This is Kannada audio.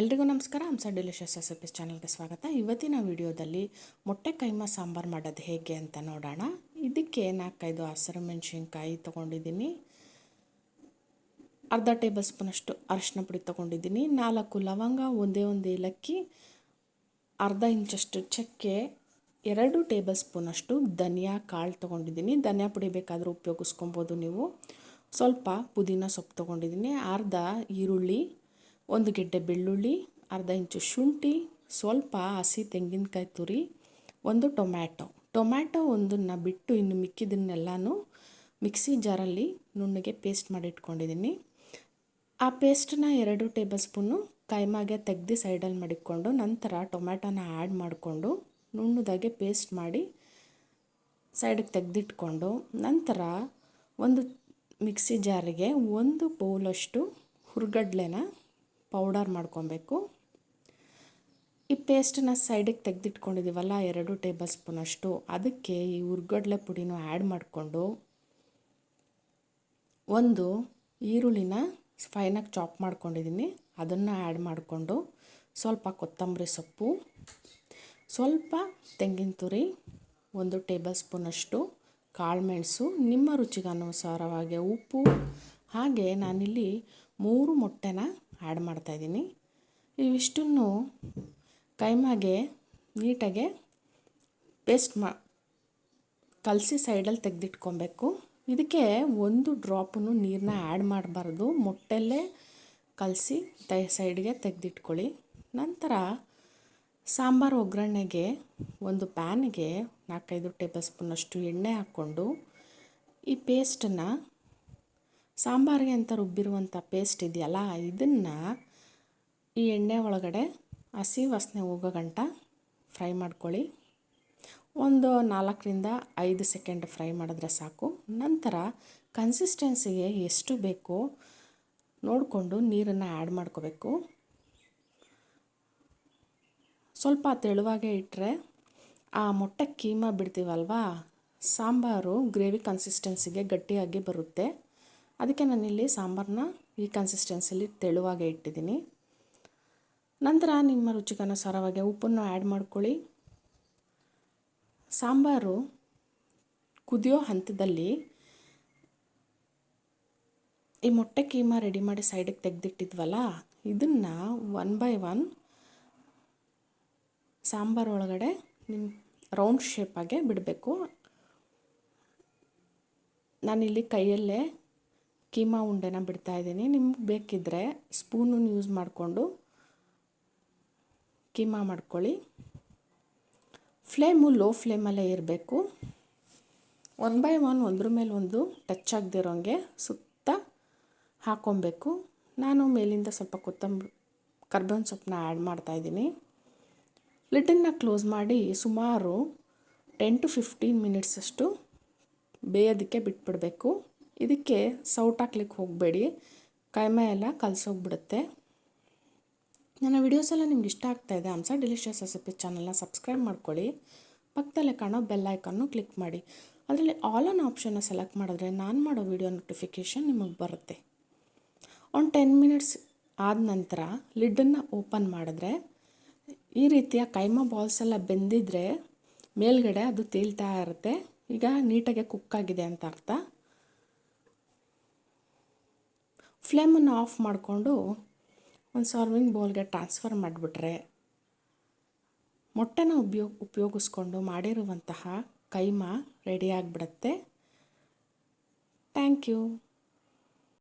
ಎಲ್ರಿಗೂ ನಮಸ್ಕಾರ. ಹಂಸ ಡಿಲಿಷಿಯಸ್ ರೆಸಿಪೀಸ್ ಚಾನಲ್ಗೆ ಸ್ವಾಗತ. ಇವತ್ತಿನ ವಿಡಿಯೋದಲ್ಲಿ ಮೊಟ್ಟೆ ಕೈಮ ಸಾಂಬಾರು ಮಾಡೋದು ಹೇಗೆ ಅಂತ ನೋಡೋಣ. ಇದಕ್ಕೆ ನಾಲ್ಕೈದು ಹಸಿರು ಮೆಣಸಿನ್ಕಾಯಿ ತೊಗೊಂಡಿದ್ದೀನಿ. ಅರ್ಧ ಟೇಬಲ್ ಸ್ಪೂನಷ್ಟು ಅರಿಶಿನ ಪುಡಿ ತೊಗೊಂಡಿದ್ದೀನಿ. ನಾಲ್ಕು ಲವಂಗ, ಒಂದೇ ಒಂದು ಏಲಕ್ಕಿ, ಅರ್ಧ ಇಂಚಷ್ಟು ಚಕ್ಕೆ, ಎರಡು ಟೇಬಲ್ ಸ್ಪೂನಷ್ಟು ಧನಿಯಾ ಕಾಳು ತೊಗೊಂಡಿದ್ದೀನಿ. ಧನಿಯಾ ಪುಡಿ ಬೇಕಾದರೂ ಉಪಯೋಗಿಸ್ಕೊಬೋದು ನೀವು. ಸ್ವಲ್ಪ ಪುದೀನ ಸೊಪ್ಪು ತೊಗೊಂಡಿದ್ದೀನಿ. ಅರ್ಧ ಈರುಳ್ಳಿ ಒಂದು ಗೆಡ್ಡೆ ಬೆಳ್ಳುಳ್ಳಿ, ಅರ್ಧ ಇಂಚು ಶುಂಠಿ, ಸ್ವಲ್ಪ ಹಸಿ ತೆಂಗಿನಕಾಯಿ ತುರಿ, ಒಂದು ಟೊಮ್ಯಾಟೊ. ಟೊಮ್ಯಾಟೊ ಒಂದನ್ನು ಬಿಟ್ಟು ಇನ್ನು ಮಿಕ್ಕಿದನ್ನೆಲ್ಲನೂ ಮಿಕ್ಸಿ ಜಾರಲ್ಲಿ ನುಣ್ಣಗೆ ಪೇಸ್ಟ್ ಮಾಡಿ ಇಟ್ಕೊಂಡಿದ್ದೀನಿ ಆ ಪೇಸ್ಟನ್ನ ಎರಡು ಟೇಬಲ್ ಸ್ಪೂನು ಕೈಮಾಗೆ ತೆಗ್ದು ಸೈಡಲ್ಲಿ ಮಡಿಕೊಂಡು ನಂತರ ಟೊಮ್ಯಾಟೊನ ಆ್ಯಡ್ ಮಾಡಿಕೊಂಡು ನುಣ್ಣದಾಗೆ ಪೇಸ್ಟ್ ಮಾಡಿ ಸೈಡಿಗೆ ತೆಗೆದಿಟ್ಕೊಂಡು ನಂತರ ಒಂದು ಮಿಕ್ಸಿ ಜಾರಿಗೆ ಒಂದು ಬೌಲಷ್ಟು ಹುರ್ಗಡ್ಲೆನ ಪೌಡರ್ ಮಾಡ್ಕೊಬೇಕು. ಈ ಪೇಸ್ಟನ್ನ ಸೈಡಿಗೆ ತೆಗೆದಿಟ್ಕೊಂಡಿದ್ದೀವಲ್ಲ, ಎರಡು ಟೇಬಲ್ ಸ್ಪೂನಷ್ಟು ಅದಕ್ಕೆ ಈ ಹುರ್ಗಡ್ಲೆ ಪುಡಿನೂ ಆ್ಯಡ್ ಮಾಡಿಕೊಂಡು ಒಂದು ಈರುಳ್ಳಿನ ಫೈನಾಗಿ ಚಾಪ್ ಮಾಡ್ಕೊಂಡಿದ್ದೀನಿ. ಅದನ್ನು ಆ್ಯಡ್ ಮಾಡಿಕೊಂಡು ಸ್ವಲ್ಪ ಕೊತ್ತಂಬರಿ ಸೊಪ್ಪು, ಸ್ವಲ್ಪ ತೆಂಗಿನ ತುರಿ, ಒಂದು ಟೇಬಲ್ ಸ್ಪೂನಷ್ಟು ಕಾಳುಮೆಣಸು ನಿಮ್ಮ ರುಚಿಗೆ ಅನುಸಾರವಾಗಿ ಉಪ್ಪು. ಹಾಗೆ ನಾನಿಲ್ಲಿ ಮೂರು ಮೊಟ್ಟೆನ ಆ್ಯಡ್ ಮಾಡ್ತಾಯಿದ್ದೀನಿ ಇವಿಷ್ಟನ್ನು ಕೈಮಾಗೆ ನೀಟಾಗೆ ಪೇಸ್ಟ್ ಮಾ, ಕಲಸಿ ಸೈಡಲ್ಲಿ ತೆಗೆದಿಟ್ಕೊಬೇಕು. ಇದಕ್ಕೆ ಒಂದು ಡ್ರಾಪನ್ನು ನೀರನ್ನ ಆ್ಯಡ್ ಮಾಡಬಾರ್ದು. ಮೊಟ್ಟೆಲ್ಲೇ ಕಲಸಿ ತೈ ಸೈಡ್ಗೆ ತೆಗೆದಿಟ್ಕೊಳ್ಳಿ. ನಂತರ ಸಾಂಬಾರು ಒಗ್ಗರಣೆಗೆ ಒಂದು ಪ್ಯಾನಿಗೆ ನಾಲ್ಕೈದು ಟೇಬಲ್ ಸ್ಪೂನಷ್ಟು ಎಣ್ಣೆ ಹಾಕ್ಕೊಂಡು ಈ ಪೇಸ್ಟನ್ನು ಸಾಂಬಾರಿಗೆ ಅಂತ ರುಬ್ಬಿರುವಂಥ ಪೇಸ್ಟ್ ಇದೆಯಲ್ಲ, ಇದನ್ನು ಈ ಎಣ್ಣೆ ಒಳಗಡೆ ಹಸಿ ವಾಸನೆ ಹೋಗೋ ಗಂಟ ಫ್ರೈ ಮಾಡ್ಕೊಳ್ಳಿ. ಒಂದು ನಾಲ್ಕರಿಂದ ಐದು ಸೆಕೆಂಡ್ ಫ್ರೈ ಮಾಡಿದ್ರೆ ಸಾಕು. ನಂತರ ಕನ್ಸಿಸ್ಟೆನ್ಸಿಗೆ ಎಷ್ಟು ಬೇಕೋ ನೋಡಿಕೊಂಡು ನೀರನ್ನು ಆ್ಯಡ್ ಮಾಡ್ಕೋಬೇಕು. ಸ್ವಲ್ಪ ತೆಳುವಾಗೆ ಇಟ್ಟರೆ ಆ ಮೊಟ್ಟೆ ಕೀಮಾ ಬಿಡ್ತೀವಲ್ವಾ, ಸಾಂಬಾರು ಗ್ರೇವಿ ಕನ್ಸಿಸ್ಟೆನ್ಸಿಗೆ ಗಟ್ಟಿಯಾಗಿ ಬರುತ್ತೆ. ಅದಕ್ಕೆ ನಾನಿಲ್ಲಿ ಸಾಂಬಾರನ್ನ ಈ ಕನ್ಸಿಸ್ಟೆನ್ಸಿಲಿ ತೆಳುವಾಗೆ ಇಟ್ಟಿದ್ದೀನಿ. ನಂತರ ನಿಮ್ಮ ರುಚಿಗನುಸಾರವಾಗಿ ಉಪ್ಪನ್ನು ಆ್ಯಡ್ ಮಾಡ್ಕೊಳ್ಳಿ. ಸಾಂಬಾರು ಕುದಿಯೋ ಹಂತದಲ್ಲಿ ಈ ಮೊಟ್ಟೆ ಕೀಮಾ ರೆಡಿ ಮಾಡಿ ಸೈಡಿಗೆ ತೆಗೆದಿಟ್ಟಿದ್ವಲ್ಲ, ಇದನ್ನು ಒನ್ ಬೈ ಒನ್ ಸಾಂಬಾರು ಒಳಗಡೆ ನಿಮ್ಮ ರೌಂಡ್ ಶೇಪಾಗೆ ಬಿಡಬೇಕು. ನಾನಿಲ್ಲಿ ಕೈಯಲ್ಲೇ ಕೀಮಾ ಉಂಡೆನ ಬಿಡ್ತಾ ಇದ್ದೀನಿ. ನಿಮ್ಗೆ ಬೇಕಿದ್ದರೆ ಸ್ಪೂನನ್ನು ಯೂಸ್ ಮಾಡಿಕೊಂಡು ಕೀಮಾ ಮಾಡ್ಕೊಳ್ಳಿ. ಫ್ಲೇಮು ಲೋ ಫ್ಲೇಮಲ್ಲೇ ಇರಬೇಕು. ಒನ್ ಬೈ ಒನ್ ಒಂದ್ರ ಮೇಲೆ ಒಂದು ಟಚ್ ಆಗದಿರೋಂಗೆ ಸುತ್ತ ಹಾಕ್ಕೊಬೇಕು ನಾನು ಮೇಲಿಂದ ಸ್ವಲ್ಪ ಕೊತ್ತಂಬರಿ ಕರ್ಬೇವಿನ ಸೊಪ್ಪನ್ನ ಆ್ಯಡ್ ಮಾಡ್ತಾಯಿದ್ದೀನಿ ಲಿಟನ್ನ ಕ್ಲೋಸ್ ಮಾಡಿ ಸುಮಾರು ಟೆನ್ ಟು ಫಿಫ್ಟೀನ್ ಮಿನಿಟ್ಸಷ್ಟು ಬೇಯೋದಕ್ಕೆ ಬಿಟ್ಬಿಡಬೇಕು. ಇದಕ್ಕೆ ಸೌಟ್ ಹಾಕ್ಲಿಕ್ಕೆ ಹೋಗಬೇಡಿ. ಕೈಮೆ ಎಲ್ಲ ಕಲಸೋಗ್ಬಿಡುತ್ತೆ. ನನ್ನ ವಿಡಿಯೋಸ್ ಎಲ್ಲ ನಿಮ್ಗೆ ಇಷ್ಟ ಆಗ್ತಾಯಿದೆ ಅಂಸ ಡಿಲಿಷಿಯಸ್ ರೆಸಿಪಿ ಚಾನಲ್ನ ಸಬ್ಸ್ಕ್ರೈಬ್ ಮಾಡ್ಕೊಳ್ಳಿ. ಪಕ್ಕದಲ್ಲೇ ಕಾಣೋ ಬೆಲ್ ಐಕನ್ನು ಕ್ಲಿಕ್ ಮಾಡಿ. ಅದರಲ್ಲಿ ಆಲ್ ಆನ್ ಆಪ್ಷನ್ನ ಸೆಲೆಕ್ಟ್ ಮಾಡಿದ್ರೆ ನಾನು ಮಾಡೋ ವಿಡಿಯೋ ನೋಟಿಫಿಕೇಷನ್ ನಿಮಗೆ ಬರುತ್ತೆ. ಒಂದು ಟೆನ್ ಮಿನಿಟ್ಸ್ ಆದ ನಂತರ ಲಿಡ್ಡನ್ನು ಓಪನ್ ಮಾಡಿದ್ರೆ ಈ ರೀತಿಯ ಕೈಮ ಬಾಲ್ಸ್ ಎಲ್ಲ ಬೆಂದಿದ್ರೆ ಮೇಲ್ಗಡೆ ಅದು ತೇಲ್ತಾ ಇರುತ್ತೆ. ಈಗ ನೀಟಾಗಿ ಕುಕ್ ಆಗಿದೆ ಅಂತ ಅರ್ಥ. ಫ್ಲೇಮನ್ನು ಆಫ್ ಮಾಡಿಕೊಂಡು ಒಂದು ಸರ್ವಿಂಗ್ ಬೌಲ್ಗೆ ಟ್ರಾನ್ಸ್ಫರ್ ಮಾಡಿಬಿಟ್ರೆ ಮೊಟ್ಟೆನ ಉಪಯೋಗ ಉಪಯೋಗಿಸ್ಕೊಂಡು ಮಾಡಿರುವಂತಹ ಕೈಮಾ ರೆಡಿ ಆಗಿಬಿಡತ್ತೆ. Thank you.